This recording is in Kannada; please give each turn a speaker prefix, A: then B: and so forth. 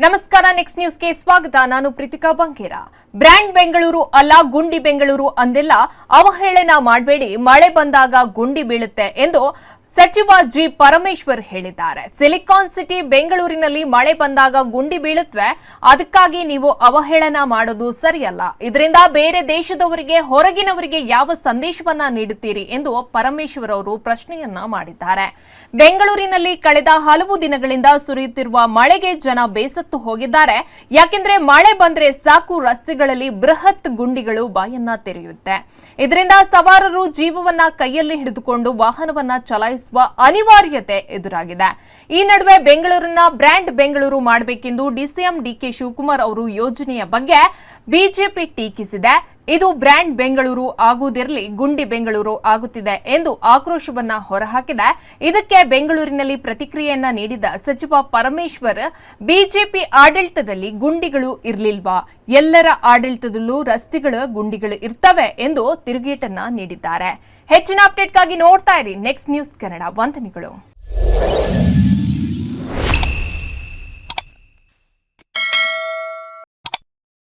A: ನಮಸ್ಕಾರ ನೆಕ್ಸ್ಟ್ ನ್ಯೂಸ್ಗೆ ಸ್ವಾಗತ. ನಾನು ಪ್ರೀತಿಕಾ ಬಂಕೇರ. ಬ್ರ್ಯಾಂಡ್ ಬೆಂಗಳೂರು ಅಲ್ಲ, ಗುಂಡಿ ಬೆಂಗಳೂರು ಅಂದೆಲ್ಲ ಅವಹೇಳನ ಮಾಡಬೇಡಿ, ಮಳೆ ಬಂದಾಗ ಗುಂಡಿ ಬೀಳುತ್ತೆ ಎಂದು ಸಚಿವ ಜಿ ಪರಮೇಶ್ವರ್ ಹೇಳಿದ್ದಾರೆ. ಸಿಲಿಕಾನ್ ಸಿಟಿ ಬೆಂಗಳೂರಿನಲ್ಲಿ ಮಳೆ ಬಂದಾಗ ಗುಂಡಿ ಬೀಳುತ್ತವೆ ಅದಕ್ಕಾಗಿ ನೀವು ಅವಹೇಳನ ಮಾಡೋದು ಸರಿಯಲ್ಲ. ಇದರಿಂದ ಬೇರೆ ದೇಶದವರಿಗೆ, ಹೊರಗಿನವರಿಗೆ ಯಾವ ಸಂದೇಶವನ್ನ ನೀಡುತ್ತೀರಿ ಎಂದು ಪರಮೇಶ್ವರ್ ಅವರು ಪ್ರಶ್ನೆಯನ್ನ ಮಾಡಿದ್ದಾರೆ. ಬೆಂಗಳೂರಿನಲ್ಲಿ ಕಳೆದ ಹಲವು ದಿನಗಳಿಂದ ಸುರಿಯುತ್ತಿರುವ ಮಳೆಗೆ ಜನ ಬೇಸತ್ತು ಹೋಗಿದ್ದಾರೆ. ಯಾಕೆಂದ್ರೆ ಮಳೆ ಬಂದ್ರೆ ಸಾಕು ರಸ್ತೆಗಳಲ್ಲಿ ಬೃಹತ್ ಗುಂಡಿಗಳು ಬಾಯನ್ನ ತೆರೆಯುತ್ತೆ. ಇದರಿಂದ ಸವಾರರು ಜೀವವನ್ನ ಕೈಯಲ್ಲಿ ಹಿಡಿದುಕೊಂಡು ವಾಹನವನ್ನ ಚಲಾಯಿಸುವ ಅನಿವಾರ್ಯತೆ ಎದುರಾಗಿದೆ. ಈ ನಡುವೆ ಬೆಂಗಳೂರನ್ನ ಬ್ರ್ಯಾಂಡ್ ಬೆಂಗಳೂರು ಮಾಡಬೇಕೆಂದು ಡಿಸಿಎಂ ಡಿಕೆ ಶಿವಕುಮಾರ್ ಅವರು ಯೋಜನೆಯ ಬಗ್ಗೆ ಬಿಜೆಪಿ ಟೀಕಿಸಿದೆ. ಇದು ಬ್ರ್ಯಾಂಡ್ ಬೆಂಗಳೂರು ಆಗುವುದಿರಲಿ, ಗುಂಡಿ ಬೆಂಗಳೂರು ಆಗುತ್ತಿದೆ ಎಂದು ಆಕ್ರೋಶವನ್ನ ಹೊರಹಾಕಿದೆ. ಇದಕ್ಕೆ ಬೆಂಗಳೂರಿನಲ್ಲಿ ಪ್ರತಿಕ್ರಿಯೆಯನ್ನ ನೀಡಿದ ಸಚಿವ ಪರಮೇಶ್ವರ್, ಬಿಜೆಪಿ ಆಡಳಿತದಲ್ಲಿ ಗುಂಡಿಗಳು ಇರಲಿಲ್ವಾ? ಎಲ್ಲರ ಆಡಳಿತದಲ್ಲೂ ರಸ್ತೆಗಳ ಗುಂಡಿಗಳು ಇರ್ತವೆ ಎಂದು ತಿರುಗೇಟನ್ನ ನೀಡಿದ್ದಾರೆ. ಹೆಚ್ಚಿನ ಅಪ್ಡೇಟ್ಗಾಗಿ ನೋಡ್ತಾ ಇರಿ. ನೆಕ್ಸ್ಟ್ ನ್ಯೂಸ್ ಕನ್ನಡ ವಂದನೆಗಳು.